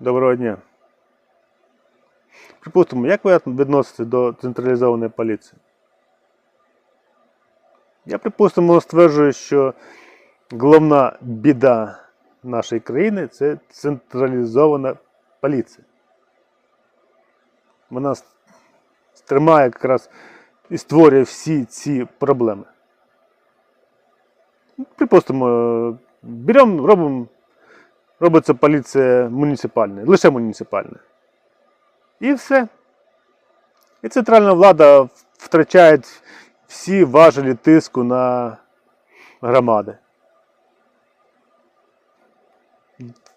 Доброго дня. Припустимо, як ви відноситесь до централізованої поліції? Я, припустимо, стверджую, що головна біда нашої країни це централізована поліція. Вона с- тримає якраз і створює всі ці проблеми. Припустимо, беремо, робимо робиться поліція муніципальна, лише муніципальна. І все. І центральна влада втрачає всі важелі тиску на громади.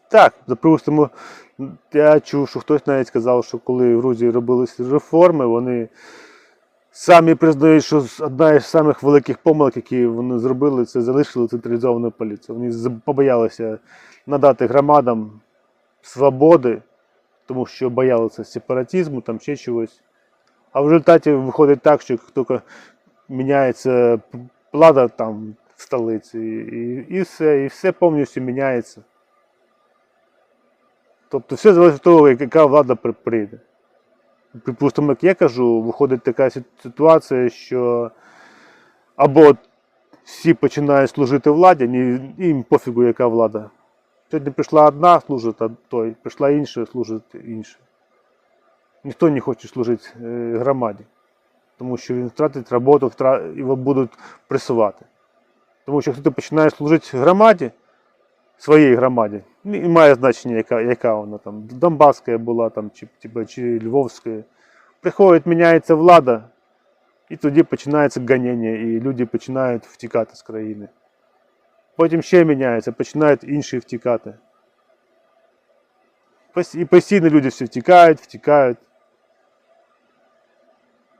Так, припустимо, я чув, що хтось навіть сказав, що коли в Грузії робилися реформи, вони самі признають, що одна із самих великих помилок, які вони зробили, це залишили централізовану поліцію. Вони побоялися надати громадам свободи, тому що боялися сепаратизму, там ще чогось. А в результаті виходить так, що тільки міняється влада там в столиці, і, і все, і все повністю міняється. Тобто все залежить від того, яка влада прийде. Припустимо, як я кажу, виходить така ситуація, що або всі починають служити владі, ні- їм пофігу, яка влада. Сьогодні прийшла одна служить, а той, прийшла інша, служить інша. Ніхто не хоче служити е, громаді, тому що він втратить роботу, втра- його будуть пресувати. Тому що якщо ти починаєш служити громаді, своїй громаді, і має значення, яка, яка вона там, Донбаська була там, чи, чи, чи Львовська. Приходить, міняється влада, і тоді починається ганяння, і люди починають втікати з країни. Потім ще міняється, починають інші втікати. Пос- І постійно люди всі втікають, втікають.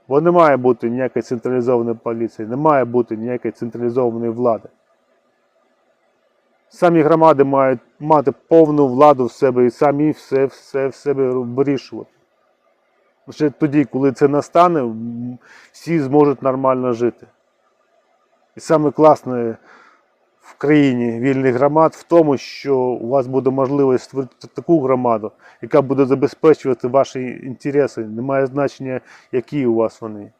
Бо не має бути ніякої централізованої поліції, не має бути ніякої централізованої влади. Самі громади мають мати повну владу в себе і самі все, все в себе вирішувати. Лише тоді, коли це настане, всі зможуть нормально жити. І саме класне в країні вільних громад в тому, що у вас буде можливість створити таку громаду, яка буде забезпечувати ваші інтереси. Немає значення, які у вас вони.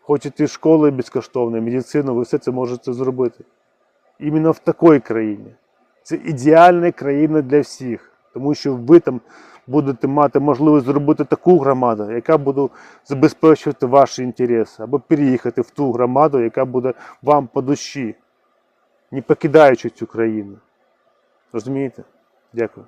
Хочете школи безкоштовні, медицину, ви все це можете зробити. Іменно в такій країні. Це ідеальна країна для всіх, тому що ви там будете мати можливість зробити таку громаду, яка буде забезпечувати ваші інтереси, або переїхати в ту громаду, яка буде вам по душі, не покидаючи цю країну. Розумієте? Дякую.